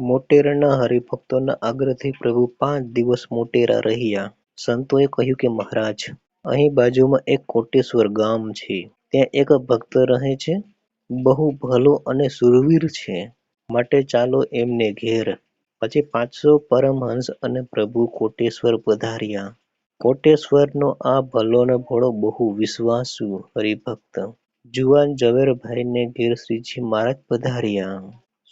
મોટેરાના હરિભક્તોના આગ્રહથી પ્રભુ પાંચ દિવસ મોટેરા રહ્યા. સંતોએ કહ્યું કે, મહારાજ, અહીં બાજુમાં એક કોટેશ્વર ગામ છે. ત્યાં એક ભક્ત રહે છે. બહુ ભલો અને શૂરવીર છે. માટે ચાલો એમને ઘેર. પછી પાંચસો પરમહંસ અને પ્રભુ કોટેશ્વર પધાર્યા. કોટેશ્વરનો આ ભલો ને ભોળો બહુ વિશ્વાસુ હરિભક્ત. જુવાન ઝવેરભાઈને ઘેર શ્રીજી મહારાજ પધાર્યા.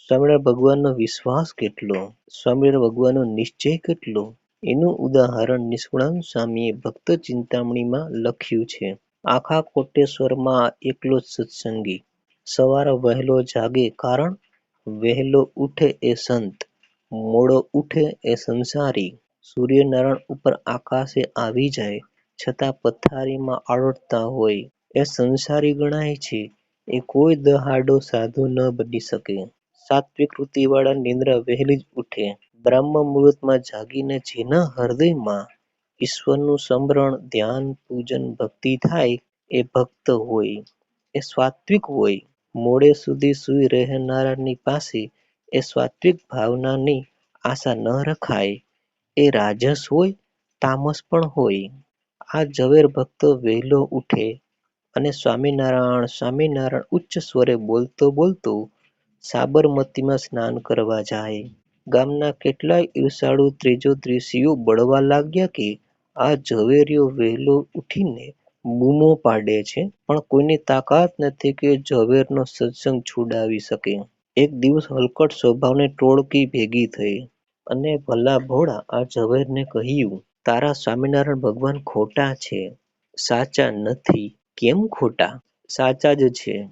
સ્વામિનારાયણ ભગવાનનો વિશ્વાસ કેટલો? સ્વામિનારાયણ ભગવાનનો નિશ્ચય કેટલો? એનું ઉદાહરણ નિષ્કુળાનંદ સ્વામીએ ભક્ત ચિંતામણીમાં લખ્યું છે. આખા કોટેશ્વરમાં એકલો સત્સંગી. સવારે વહેલો જાગે કારણ વહેલો ઉઠે એ સંત. મોડો ઉઠે એ સંસારી. સૂર્યનારાયણ ઉપર આકાશે આવી જાય. છતાં પથારીમાં આળોટતા હોય. એ સંસારી ગણાય છે. એ કોઈ દહાડો સાધુ ન બની શકે. સાત્વિક વૃત્તિવાળા નિંદ્રા વહેલી જ ઉઠે. બ્રહ્મ મુહૂર્તમાં જાગીને જેના હૃદયમાં ઈશ્વરનું સમરણ, ધ્યાન, પૂજન, ભક્તિ થાય, એ ભક્ત હોય, એ સાત્વિક હોય. મોડે સુધી સૂઈ રહેનારાની પાસે એ સાત્વિક ભાવનાની આશા ન રખાય. એ રાજસ હોય, તામસ પણ હોય. આ ઝવેર ભક્ત વહેલો ઉઠે અને સ્વામિનારાયણ સ્વામિનારાયણ ઉચ્ચ સ્વરે બોલતો બોલતો સાબરમતીમાં સ્નાન કરવા જાય. ગામના કેટલાય ઈર્ષાળુ તેજોતેજસ્વીઓ બળવા લાગ્યા કે આ ઝવેરીયો વહેલો ઉઠીને બૂમો પાડે છે, પણ કોઈની તાકાત નથી કે ઝવેરનો સત્સંગ છોડાવી શકે. એક દિવસ હલકટ સ્વભાવની ટોળકી ભેગી થઈ અને ભલા ભોળા આ ઝવેરને કહ્યું, તારા સ્વામિનારાયણ ભગવાન ખોટા છે. સાચા નથી. કેમ ખોટા? સાચા જ છે.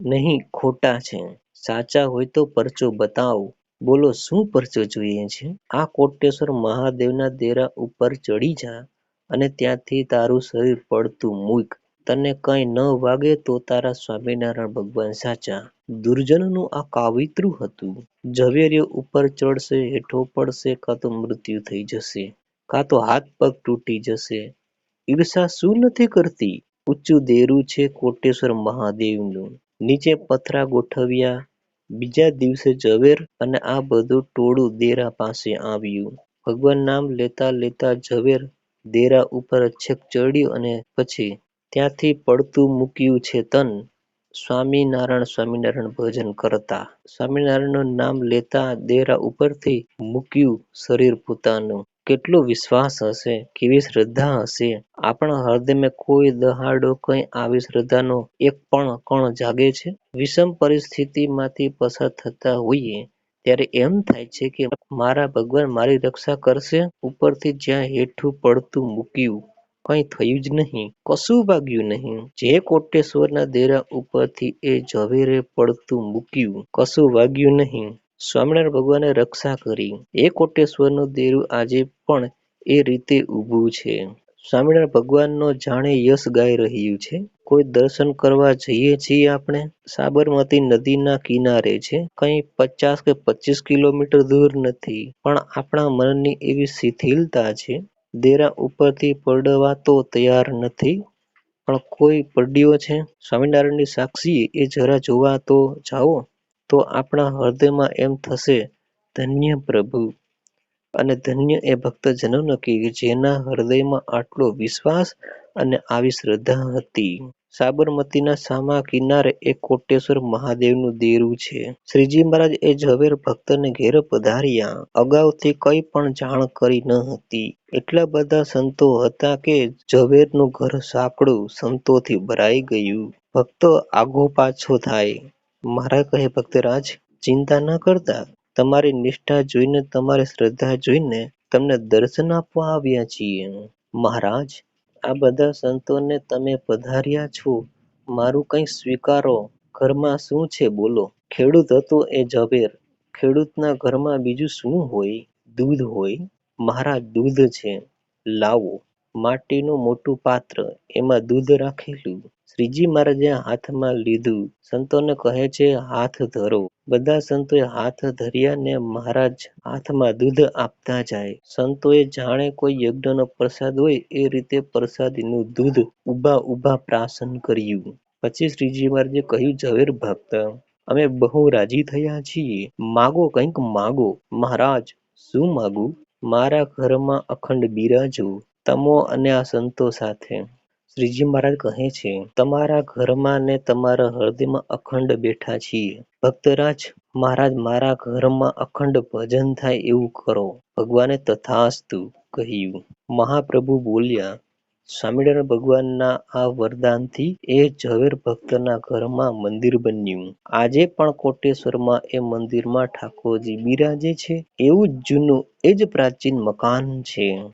નહીં, ખોટા છે. સાચા હોય તો પરચો બતાવો. બોલો, શું પરચો જોઈએ છે? આ કોટેશ્વર મહાદેવના દેરા ઉપર ચડી જા અને ત્યાંથી તારું શરીર પડતું મૂક. તને કંઈ ન વાગે તો તારા સ્વામિનારાયણ ભગવાન સાચા. દુર્જનનું આ કાવિત્રું હતું. ઝવેરીઓ ઉપર ચડશે, હેઠો પડશે, કાં તો મૃત્યુ થઈ જશે, કાં તો હાથ પગ તૂટી જશે. ઈર્ષા શું નથી કરતી? ઊંચું દેરું છે કોટેશ્વર મહાદેવનું. નીચે પથરા ગોઠવ્યા. બીજા દિવસે ઝવેર અને આ બધું ટોળું દેરા પાસે આવ્યું. ભગવાન નામ લેતા લેતા ઝવેર દેરા ઉપર છેક ચડ્યું અને પછી ત્યાંથી પડતું મૂક્યું છે તન સ્વામિનારાયણ સ્વામિનારાયણ ભજન કરતા. સ્વામિનારાયણનું નામ લેતા દેરા ઉપરથી મૂક્યું શરીર પોતાનું. કેટલો વિશ્વાસ હશે? કેવી શ્રદ્ધા હશે? આપણા હૃદયમાં કોઈ દહાડો, કંઈ આવી શ્રદ્ધાનો એક પણ કણ જાગે છે? વિષમ પરિસ્થિતિમાંથી પસાર થતા હોઈએ ત્યારે એમ થાય છે કે મારા ભગવાન મારી રક્ષા કરશે? ઉપરથી જ્યાં હેઠું પડતું મૂક્યું, કંઈ થયું જ નહીં. કશું વાગ્યું નહીં. જે કોટેશ્વરના દેરા ઉપરથી એ ઝવેરે પડતું મૂક્યું, કશું વાગ્યું નહીં. સ્વામિનારાયણ ભગવાને રક્ષા કરી. એ કોટેશ્વરનું દેરું આજે પણ એ રીતે ઊભું છે. સ્વામિનારાયણ ભગવાનનો જાણે યશ ગાઈ રહ્યું છે. કોઈ દર્શન કરવા જઈએ છીએ આપણે? સાબરમતી નદીના કિનારે છે. કંઈ પચાસ કે પચીસ કિલોમીટર દૂર નથી. પણ આપણા મનની એવી શિથિલતા છે. દેરા ઉપરથી પડવા તો તૈયાર નથી. પણ કોઈ પડ્યો છે? સ્વામિનારાયણની સાક્ષી એ જરા જોવા તો જાઓ. તો આપણા હૃદયમાં એમ થશે, ધન્ય પ્રભુ. અને ધન્ય એ ભક્તજનોને કે જેના હૃદયમાં આટલો વિશ્વાસ અને આવી શ્રદ્ધા હતી. સાબરમતીના સામા કિનારે એક કોટેશ્વર મહાદેવનું દેરું છે. શ્રીજી મહારાજ એ ઝવેર ભક્તને ઘેર પધાર્યા. અગાઉથી કંઈ પણ જાણ કરી ન હતી. એટલા બધા સંતો હતા કે ઝવેરનું ઘર સાંકડું સંતોથી ભરાઈ ગયું. ભક્તો આગો પાછો થાય. મહારાજ કહે ભક્તરાજ, ચિંતા ન કરતા. તમારી નિષ્ઠા જોઈને, તમારી શ્રદ્ધા જોઈને તમને દર્શન આપવા આવ્યા છીએ. મહારાજ, આ બધા સંતોને તમે પધાર્યા છો. મારું કંઈ સ્વીકારો. ઘરમાં શું છે બોલો. ખેડૂત હતો એ ઝવેર. ખેડૂતના ઘરમાં બીજું શું હોય? દૂધ હોય? મહારાજ, દૂધ છે. લાવો. માટીનું મોટું પાત્ર. એમાં દૂધ રાખેલું. શ્રીજી મહારાજે હાથમાં લીધું. સંતોને કહે છે, હાથ ધરો. બધા સંતોએ હાથ ધર્યા ને મહારાજ હાથમાં દૂધ આપતા જાય. સંતોએ જાણે કોઈ યજ્ઞનો પ્રસાદ હોય એ રીતે પ્રસાદીનું દૂધ ઊભા ઊભા પ્રાસન કર્યું. પછી શ્રીજી મહારાજે કહ્યું, ઝવેર ભક્ત, અમે બહુ રાજી થયા છીએ. માગો કંઈક માગો. મહારાજ, શું માગું? મારા ઘરમાં અખંડ બિરાજો, તમો અને આ સંતો સાથે. શ્રીજી મહારાજ કહે છે, તમારા ઘરમાં ને તમારા હૃદયમાં અખંડ બેઠા છીએ. ભક્તરાજ, મહારાજ, મારા ઘરમાં અખંડ ભજન થાય એવું કરો. ભગવાને તથાસ્તુ કહ્યું. મહાપ્રભુ બોલ્યા, સ્વામિનારાયણ ભગવાનના આ વરદાનથી એ ઝવેર ભક્તના ઘરમાં મંદિર બન્યું. આજે પણ કોટેશ્વરમાં એ મંદિરમાં ઠાકોરજી બિરાજે છે. એવું જ જૂનું, એ જ પ્રાચીન મકાન છે.